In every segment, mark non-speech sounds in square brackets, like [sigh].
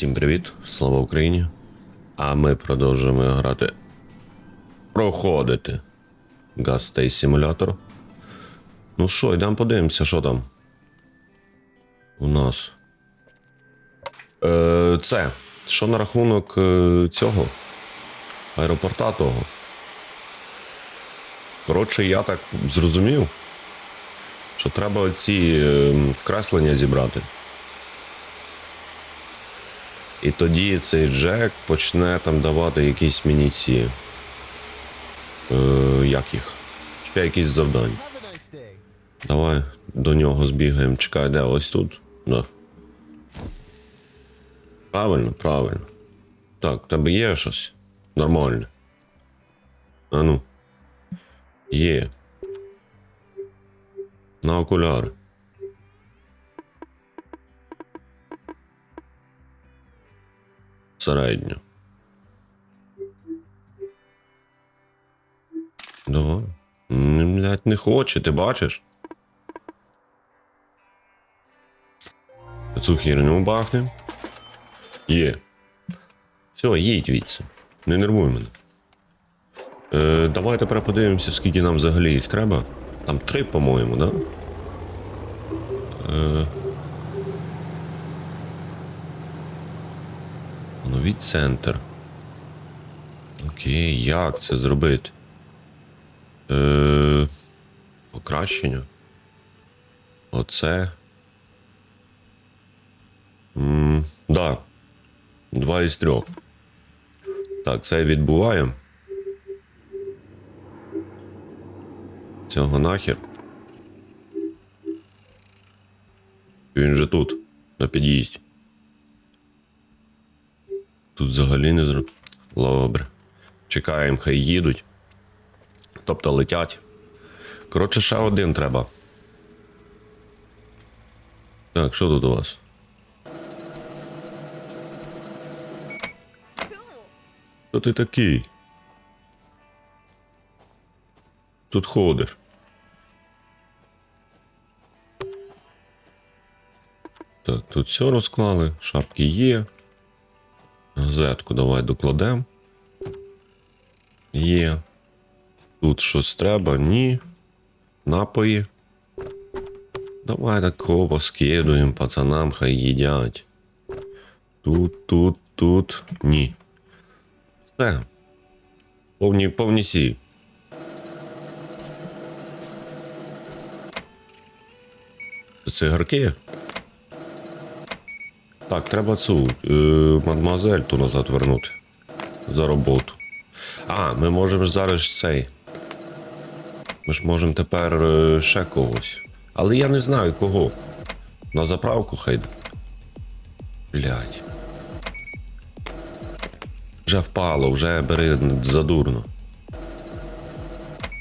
Всім привіт, слава Україні. А ми продовжуємо грати. Проходити Гастей симулятор. Ну що, йдемо подивимося, що там. У нас. Е, це. Що на рахунок е, цього? Аеропорта того. Коротше, я так зрозумів, що треба оці е, креслення зібрати. І тоді цей Джек почне там давати якісь мені ці. Е, як їх? Ще якісь завдання. Давай до нього збігаємо. Чекай, де ось тут? Да. Правильно, правильно. Так, тебе є щось? Нормальне. А ну. Є. На окуляри. Середньо. Давай. М, Блядь, не хоче, ти бачиш? Цю херню бахнем. Є. Все, їдь відси. Не нервуй мене. Е, давай тепер подивимося, скільки нам взагалі їх треба. Там три, по-моєму, да? Е, новий центр. Окей, як це зробити? Е, покращення. Оце. М, да. Два із трьох. Так, це відбуваємо. Цього нахер. Він же тут, на під'їзді. Тут взагалі не зроб. Добре. Чекаємо, хай їдуть. Тобто летять. Коротше, ще один треба. Так, що тут у вас? Хто ти такий? Тут ходиш. Так, тут все розклали, шапки є. Газетку давай докладемо. Є. Тут щось треба, ні. Напої. Давай такого скидуємо пацанам, хай їдять. Тут, тут, тут. Ні. Все. Повні, повні сі. Цигарки. Так, треба цю е, ту назад вернути. За роботу. А, ми можемо зараз цей. Ми ж можемо тепер е, ще когось. Але я не знаю кого. На заправку хай. Блять. Вже впало, вже бери задурно.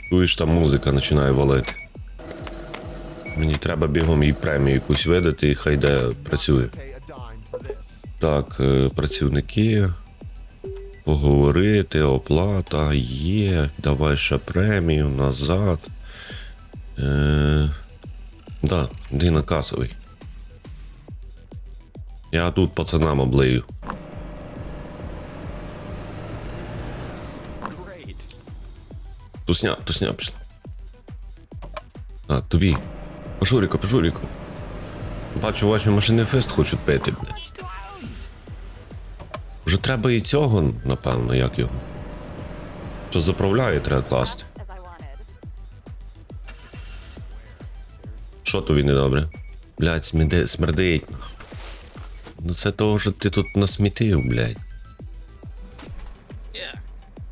Чуєш, там музика починає валити. Мені треба бігом їй премію якусь видати і хай де працює. Так, е, працівники. Поговорити, оплата є. Давай ще премію назад. Е, да, йди на касовий. Я тут пацанам облию. Тусня, тусня пішла. Так, тобі. Пожуріку, пожуріку. Бачу, ваші машини фест хочуть пити, блядь. Вже треба і цього, напевно, як його. Що заправляє, треба класти. Що тобі недобре? Блядь, сміде, смердить. Ну це того, що ти тут насмітив, блядь.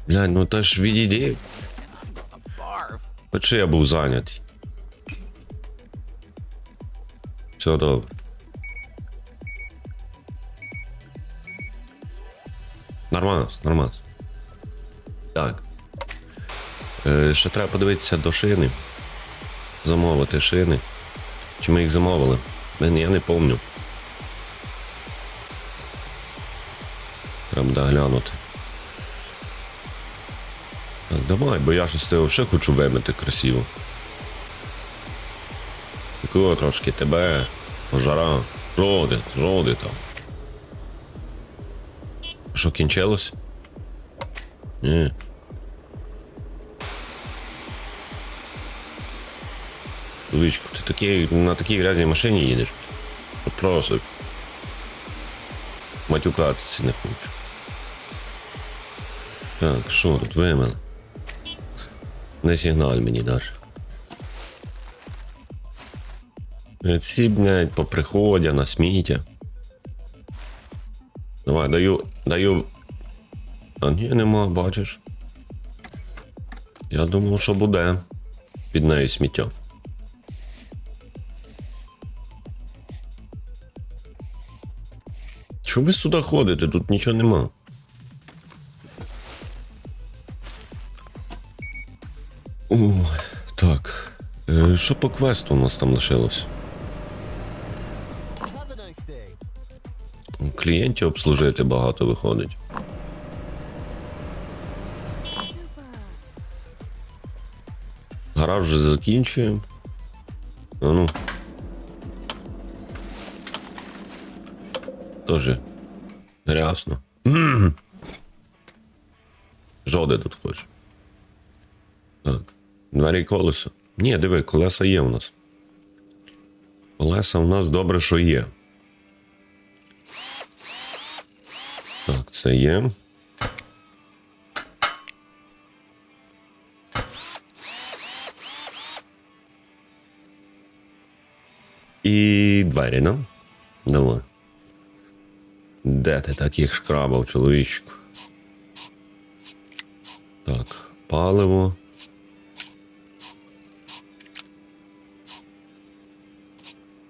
Блядь, ну та ж відійди. Barf. Хоч я був зайнятий. Все добре. Нормально, нормально. Так. Е, ще треба подивитися до шини. Замовити шини. Чи ми їх замовили? Я не пам'ятаю. Треба буде глянути. Так, давай, бо я щось з цього ще хочу вимити красиво. Такого трошки тебе, пожара, жоди, жоди там. Що кінчилось? Ні. Лучку, ти такий, на такій грязній машині їдеш. Просто. Матюкатися не хочу. Так, що тут вимили? Не сигналь мені даш. Ці, блядь, поприходя на сміття. Давай, даю, даю. А ні, нема, бачиш. Я думав, що буде під нею сміття. Чому ви сюди ходите? Тут нічого нема. О, так. Е, що по квесту у нас там лишилось? Клієнтів обслужити багато виходить. Гараж вже закінчуємо. А ну. Тоже грязно. М. Жоди тут хочеш. Так. Двері і колесо. Ні, диви, колеса є у нас. Колеса у нас добре, що є. Так, це є. І двері, ну? Давай. Де ти таких шкрабав, чоловічку? Так, паливо.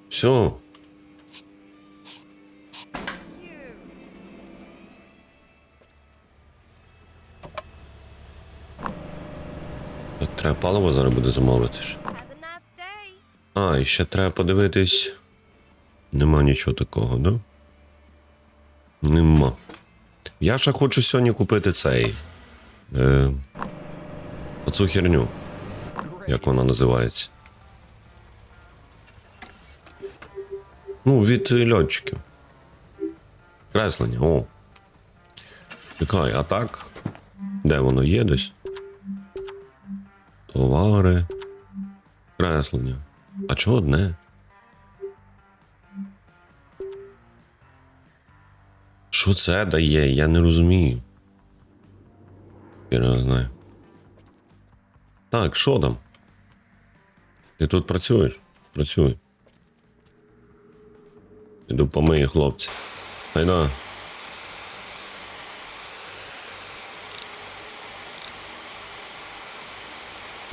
Все. Паливо зараз буде замовити. А, і ще треба подивитись. Нема нічого такого, да? Нема. Я ще хочу сьогодні купити цей. Е, оцю херню. Як вона називається? Ну, від льотчиків. Креслення, о. Чекай, а так? Де воно є десь? Товари. Креслення. А чого одне? Що це дає? Я не розумію. Я не знаю. Так, що там? Ти тут працюєш? Працюй. Іду помию хлопці. Хайда.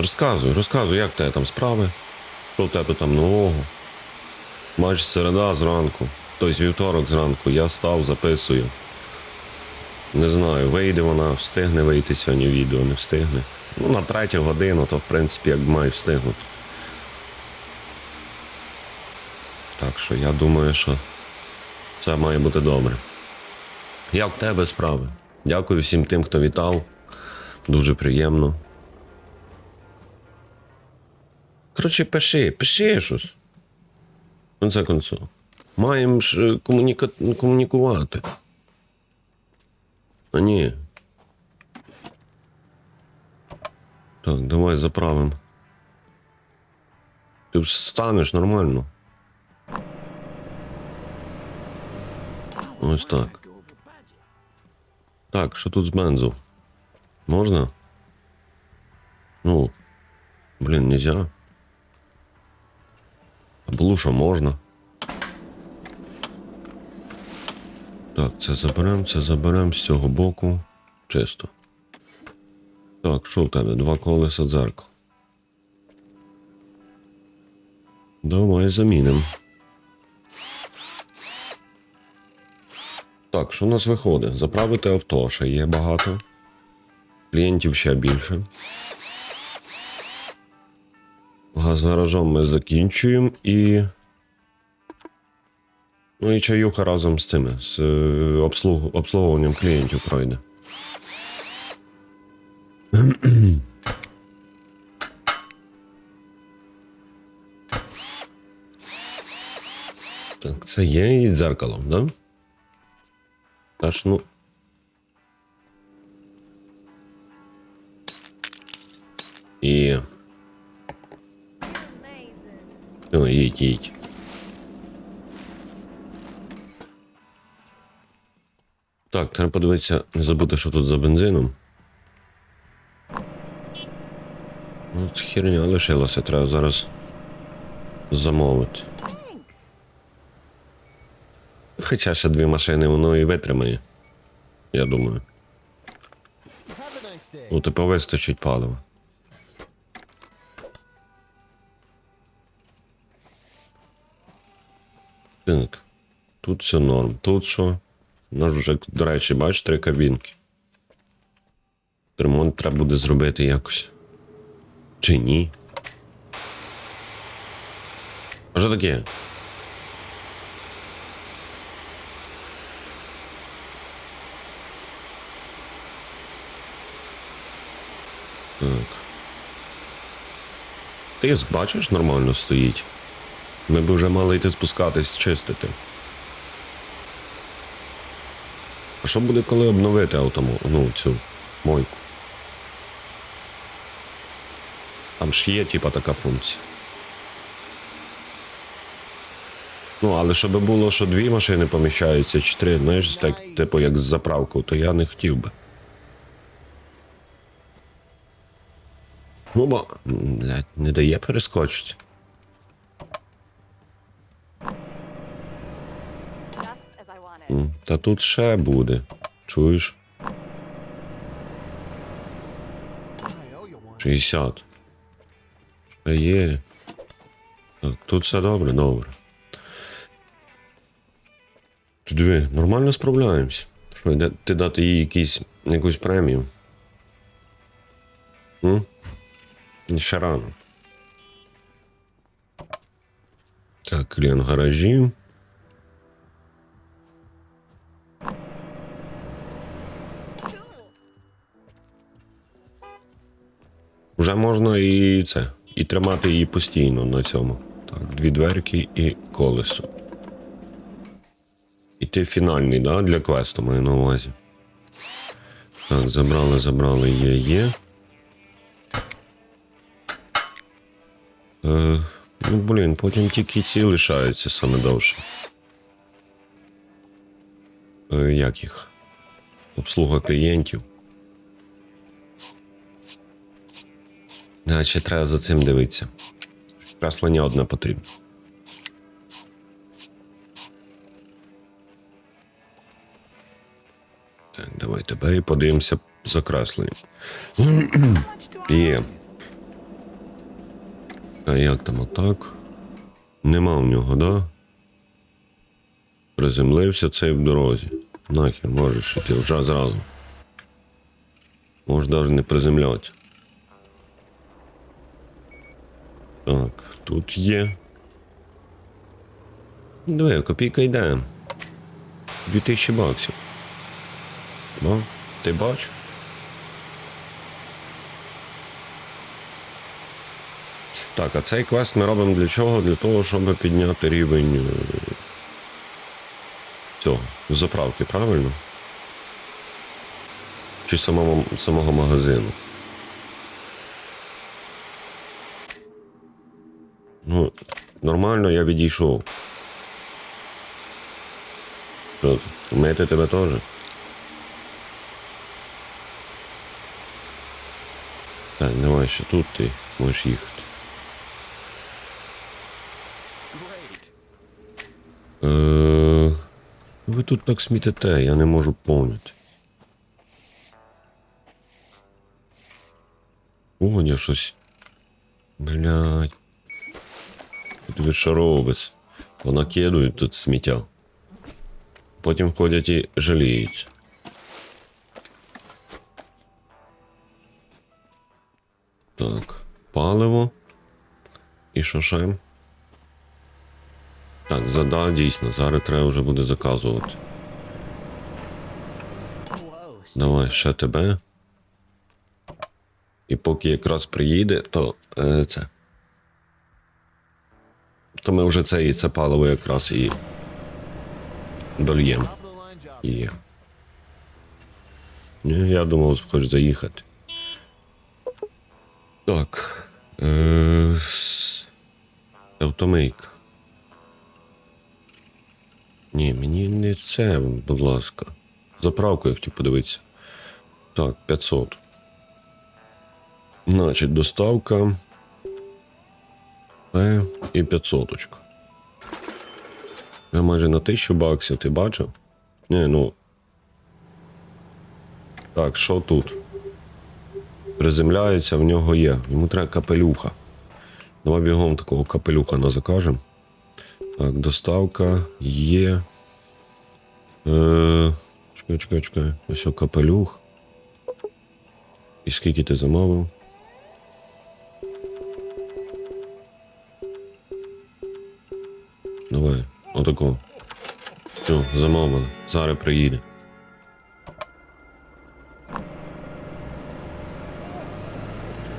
Розказуй, розказуй, як в тебе там справи? Що в тебе там нового? Матч середа зранку, тобто вівторок зранку, я став, записую. Не знаю, вийде вона, встигне вийти сьогодні відео, не встигне. Ну, на третю годину, то в принципі як має встигнути. Так що я думаю, що це має бути добре. Як в тебе справи? Дякую всім тим, хто вітав. Дуже приємно. Коротше, пиши, пиши щось. В конце концов. Маємо ж е, комуніка... комунікувати. А ні. Так, давай заправимо. Ти встанеш нормально. Ось так. Так, що тут з бензу? Можна? Ну, блін, нельзя. Було, що можна. Так, це заберемо, це заберемо з цього боку. Чисто. Так, що в тебе? Два колеса дзеркал. Давай замінимо. Так, що у нас виходить? Заправити авто ще є багато. Клієнтів ще більше. Газгаражом ми закінчуємо і. Ну і чаюха разом з цими, з е, обслуг... обслуговуванням клієнтів пройде. Так, це є і дзеркалом, да? Аж ну. І. Ну, їдь. Так, треба подивитися, не забути, що тут за бензином. Ну, це херня лишилася, треба зараз замовити. Хоча ще дві машини воно і витримає. Я думаю. Ну, типу вистачить палива. Так. Тут все норм. Тут що? У нас вже, до речі, бач, три кабінки. Ремонт треба буде зробити якось. Чи ні? А що таке? Так. Тиск, бачиш, нормально стоїть. Ми б вже мали йти спускатись, чистити. А що буде, коли обновити автому, ну, цю мойку? Там ж є, типа, така функція. Ну, але щоб було, що дві машини поміщаються, чи три, знаєш, так, типу, як з заправкою, то я не хотів би. Ну, бо, блядь, не дає перескочити. Та тут ще буде. Чуєш? I owe you one. 60. Ще є. Так, тут все добре, добре. Ти диви, нормально справляємось. Що, ти дати їй якісь, якусь премію? М? Ще рано. Так, клієнт гаражі. Вже можна і це. І тримати її постійно на цьому. Так, дві дверки і колесо. І ти фінальний, да, для квесту маю на увазі. Так, забрали, забрали, є, є. Е, ну, блін, потім тільки ці лишаються саме довше. Е, як їх? Обслуга клієнтів. Наче треба за цим дивитися. Креслення одне потрібно. Так, давай тебе і подивимося за кресленням. [clears throat] Є. А як там отак? Нема в нього, да? Приземлився цей в дорозі. Нахер, можеш іти вже зразу. Можеш навіть не приземлятися. Так, тут є. Диви, копійка йде. 2000 баксів. Ну, ти бачиш? Так, а цей квест ми робимо для чого? Для того, щоб підняти рівень е, цього заправки, правильно? Чи самого, самого магазину? Ну, нормально, я відійшов. Що, мити тебе теж? Так, давай ще тут ти можеш їхати. Е, ви тут так смітите, я не можу поняти. О, я щось. Блядь. Тут відшаровувець. Понакидують тут сміття. Потім ходять і жаліються. Так, паливо. І ще? Так, зада, дійсно, зараз треба вже буде заказувати. Давай ще тебе. І поки якраз приїде, то е, це. То ми вже це і це паливо якраз і дольємо. Є. Я думав, хочеш заїхати. Так. Е, Ні, мені не це, будь ласка. Заправку я хотів подивитися. Так, 500. Значить, доставка. П і 500. -очка. Я майже на 1000 баксів, ти бачив? Ні, ну. Так, що тут? Приземляється, в нього є. Йому треба капелюха. Давай бігом такого капелюха на закажемо. Так, доставка є. Е, чекай, чекай, чекай. Ось капелюх. І скільки ти замовив? Давай, отако. Все, замовлено. Зараз приїде.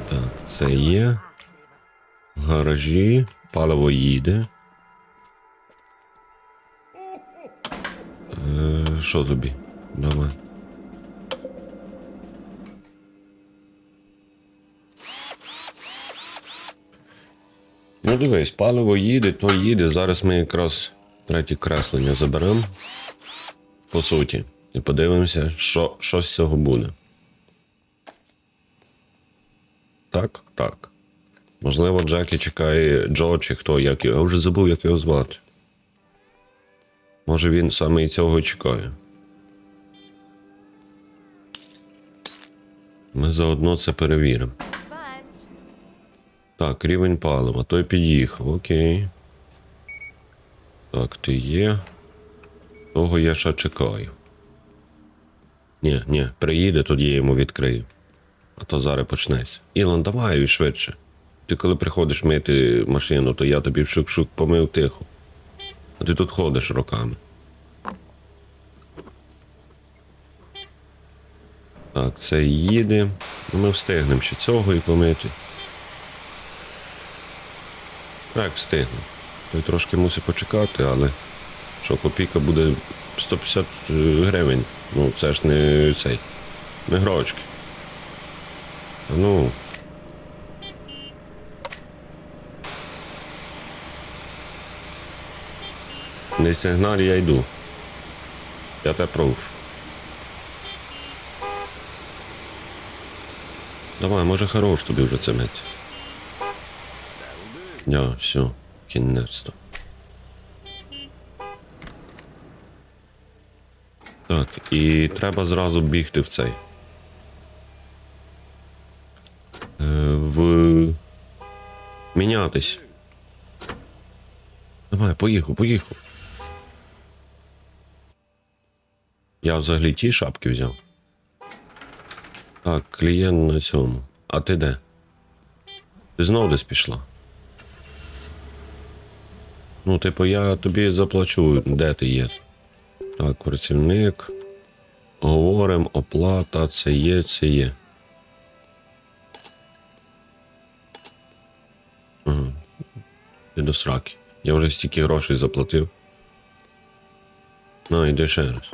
Так, це є. Гаражі. Паливо їде. Е, що тобі? Давай. Ну дивись, паливо їде, то їде. Зараз ми якраз третє креслення заберемо. По суті. І подивимося, що, що з цього буде. Так, так. Можливо, Джекі чекає Джо чи хто, як його. Я вже забув, як його звати. Може він саме і цього чекає. Ми заодно це перевіримо. Так, рівень палива. Той під'їхав, окей. Так, ти є. Того я ще чекаю. Ні, ні, приїде, тоді я йому відкрию. А то зараз почнеться. Ілон, давай швидше. Ти коли приходиш мити машину, то я тобі в шук-шук помив тихо. А ти тут ходиш роками. Так, це їде. Ну, Ми встигнемо ще цього і помити. Так, встигну. Той трошки мусить почекати, але що копійка буде 150 е, гривень. Ну, це ж не цей. Не грошки. Ну. Не сигнал, я йду. Я тебе прошу. Давай, може хорош тобі вже це мить. Я, все, кінець-то. Так, і треба зразу бігти в цей. Е, в. Мінятись. Давай, поїхав, поїхав. Я взагалі ті шапки взяв. Так, клієнт на цьому. А ти де? Ти знов десь пішла? Ну, типу, я тобі заплачу, де ти є. Так, працівник. Говоримо, оплата, це є, це є. Ага. Ти до сраки. Я вже стільки грошей заплатив. Ну, йди ще раз.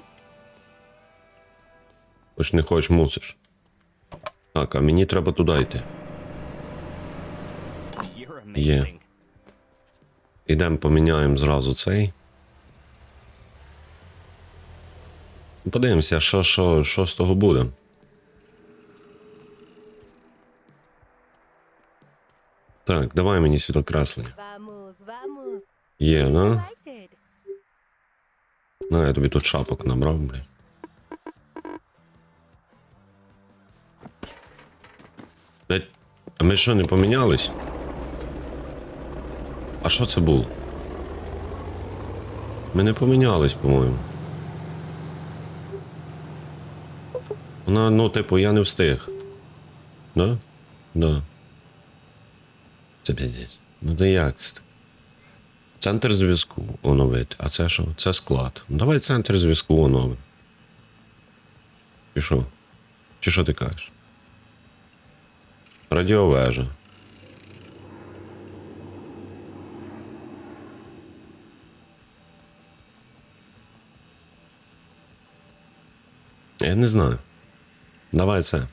Хоч не хочеш, мусиш. Так, а мені треба туди йти. Є. Ідемо поміняємо зразу цей. Подивимося, що, що, що з того буде. Так, давай мені сюди креслення. Є? Delighted. На, я тобі тут шапок набрав, блін. А ми що, не помінялись? А що це було? Ми не помінялись, по-моєму. Вона, ну, типу, я не встиг. Да? Да. Це піздець. Ну то як це? Центр зв'язку оновити. А це що? Це склад. Ну, давай центр зв'язку оновимо. Чи що? Чи що ти кажеш? Радіовежа. Я не знаю. Давай це.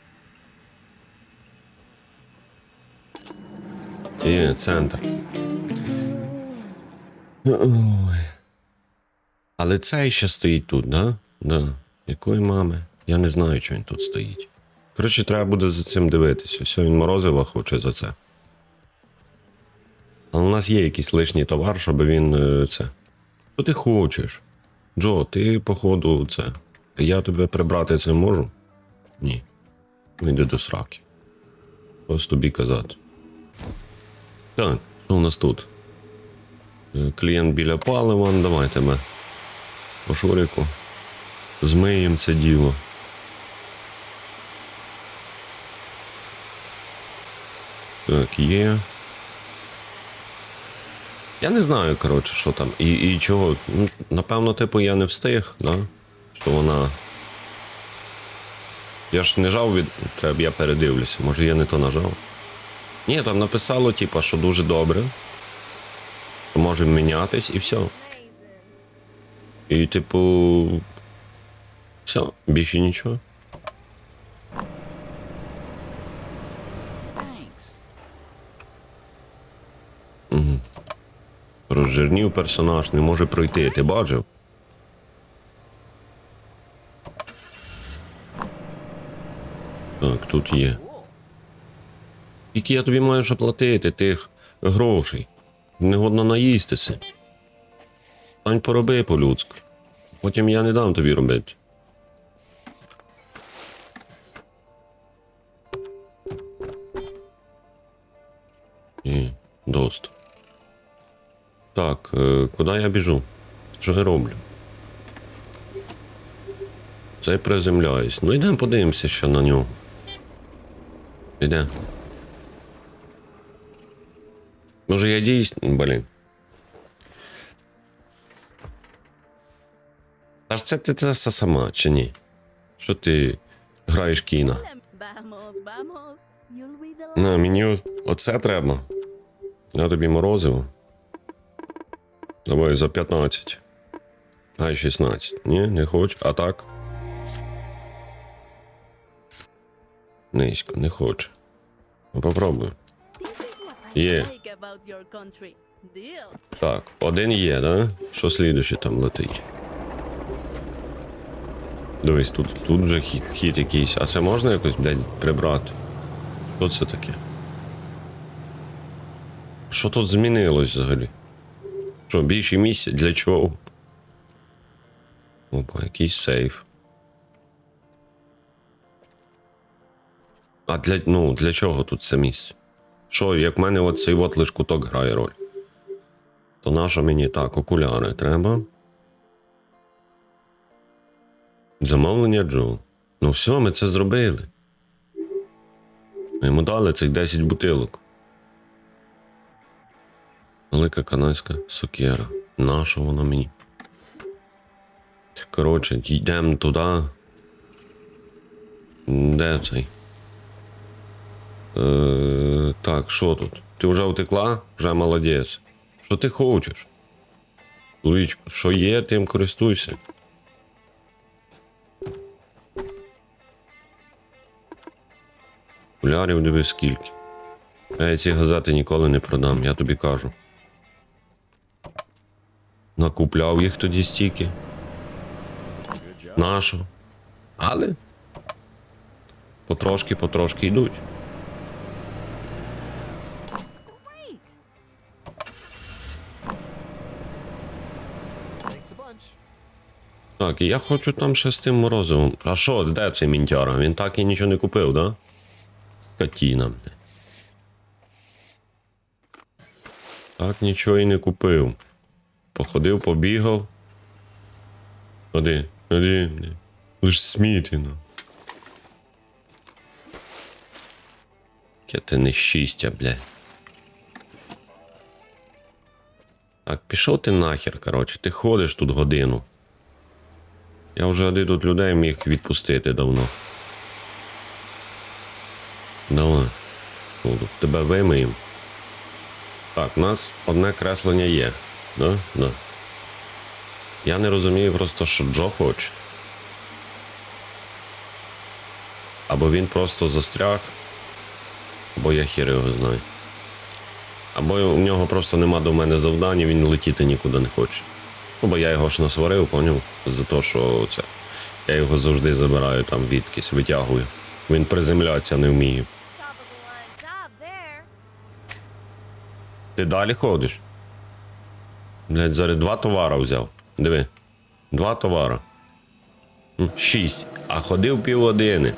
Є, центр. Ой. Але цей ще стоїть тут, да? Да. Якої мами? Я не знаю, чого він тут стоїть. Коротше, треба буде за цим дивитися. Все, він морозива хоче за це. Але у нас є якийсь лишній товар, щоб він е, це. Що ти хочеш? Джо, ти, походу, це. Я тебе прибрати це можу? Ні. Ну йди до сраки. Ось тобі казати. Так, що у нас тут? Е, Клієнт біля палива, ну, давай тебе. По шурику. Змиємо це діло. Так, є. Я не знаю, коротше, що там. І, і чого. Напевно, типу, я не встиг, да? Що вона. Я ж не жав від. Треба, я передивлюся. Може я не то нажав. Ні, там написало, типу, що дуже добре. Що Можемо мінятись і все. І, типу. Все, більше нічого. Thanks. Розжирнів персонаж, не може пройти, ти бачив? Тут є. Скільки я тобі маю оплатити тих грошей? Негодно наїстися. Стань пороби по-людськи. Потім я не дам тобі робити. І дост. Так, е, куди я біжу? Що я роблю? Це приземляюсь. Ну йдемо подивимося ще на нього. Іде. Може я дійсно. Блін. Та ж це ти це все сама, чи ні? Що ти граєш. You'll На, мені оце треба. Я тобі морозиво. Давай за 15. Ай, 16. Ні, не хочу. А так? Низько, не хочу. Ну, попробуй. Є. Так, один є, да? Що слідуючий там летить? Дивись, тут, тут вже хід якийсь. А це можна якось, блядь, прибрати? Що це таке? Що тут змінилось взагалі? Що, більше місця? Для чого? Опа, якийсь сейф. А для, ну, для чого тут це місце? Що, як в мене оцей от лиш куток грає роль? То нащо мені так, окуляри треба? Замовлення Джо. Ну все, ми це зробили. Ми йому дали цих 10 бутилок. Велика канадська сокира. Наша вона мені? Коротше, йдемо туди. Де цей? Е, так, що тут? Ти вже втекла? Вже молодець. Що ти хочеш? Луїчко, що є, тим користуйся. Окулярів дивись скільки. Я ці газети ніколи не продам, я тобі кажу. Накупляв їх тоді стільки. Нащо? Але потрошки, потрошки йдуть. Так, я хочу там ще з тим морозивом. А що, де цей мінтяра? Він так і нічого не купив, да? Скотіна. бля. Так нічого і не купив. Походив, побігав. Ходи, ходи, бля. Лиш смітіно. Яке ти нещистя, бля. Так, пішов ти нахер, коротше, ти ходиш тут годину. Я вже один тут людей міг відпустити давно. Давай. Тебе вимиємо. Так, у нас одне креслення є. Да? Да. Я не розумію просто, що Джо хоче. Або він просто застряг, або я хір його знаю. Або у нього просто нема до мене завдань, він летіти нікуди не хоче. Ну, бо я його ж насварив, поняв, за те, що це. Я його завжди забираю там відкись, витягую. Він приземлятися не вміє. Ти далі ходиш? Блять, зараз два товара взяв. Диви. Два товара. Шість. А ходив півгодини.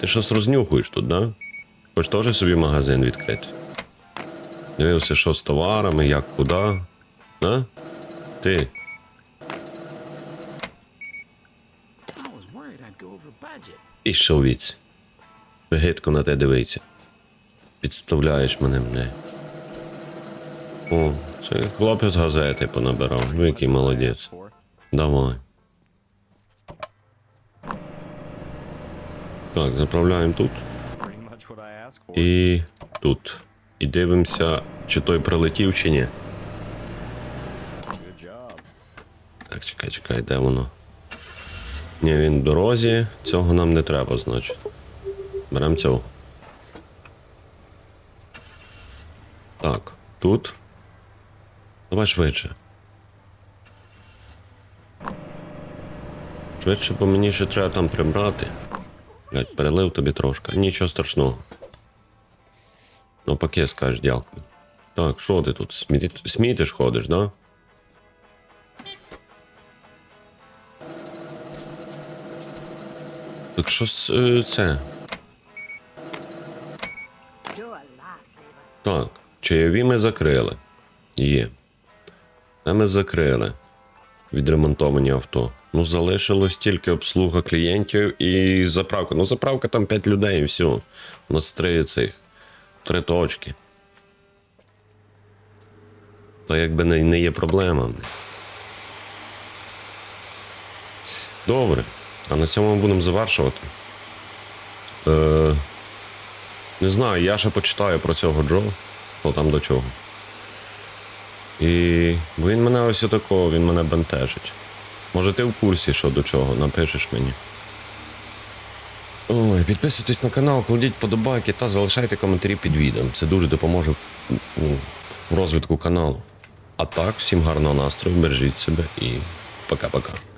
Ти щось рознюхуєш тут, да? Хоч теж собі магазин відкрити. Дивився, що з товарами, як куди. Да? Ти. І що віць. Гидко на те дивиться. Підставляєш мене мене. О, це хлопець газети понабирав. Ну, який молодець. Давай. Так, заправляємо тут. І тут. І дивимося, чи той прилетів, чи ні. Так, чекай, чекай, де воно? Ні, він в дорозі. Цього нам не треба, значить. Беремо цього. Так, тут. Давай швидше. Швидше, бо мені ще треба там прибрати. Блять, перелив тобі трошки. Нічого страшного. Ну, паке скажеш, дякую. Так, що ти тут? Сміти... Смітиш ходиш, да? Так що е, це? Так, чайові ми закрили. Є. Це ми закрили. Відремонтовані авто. Ну, залишилось тільки обслуга клієнтів і заправка. Ну, заправка там 5 людей і все. У нас три цих. Три точки. То якби не, не є проблема. Добре. А на цьому ми будемо завершувати. Е, не знаю, я ще почитаю про цього Джо, хто там до чого. І бо він мене ось такого, він мене бентежить. Може ти в курсі, що до чого, напишеш мені. Ой, підписуйтесь на канал, кладіть подобайки та залишайте коментарі під відео. Це дуже допоможе в розвитку каналу. А так, всім гарного настрою, бережіть себе і пока-пока.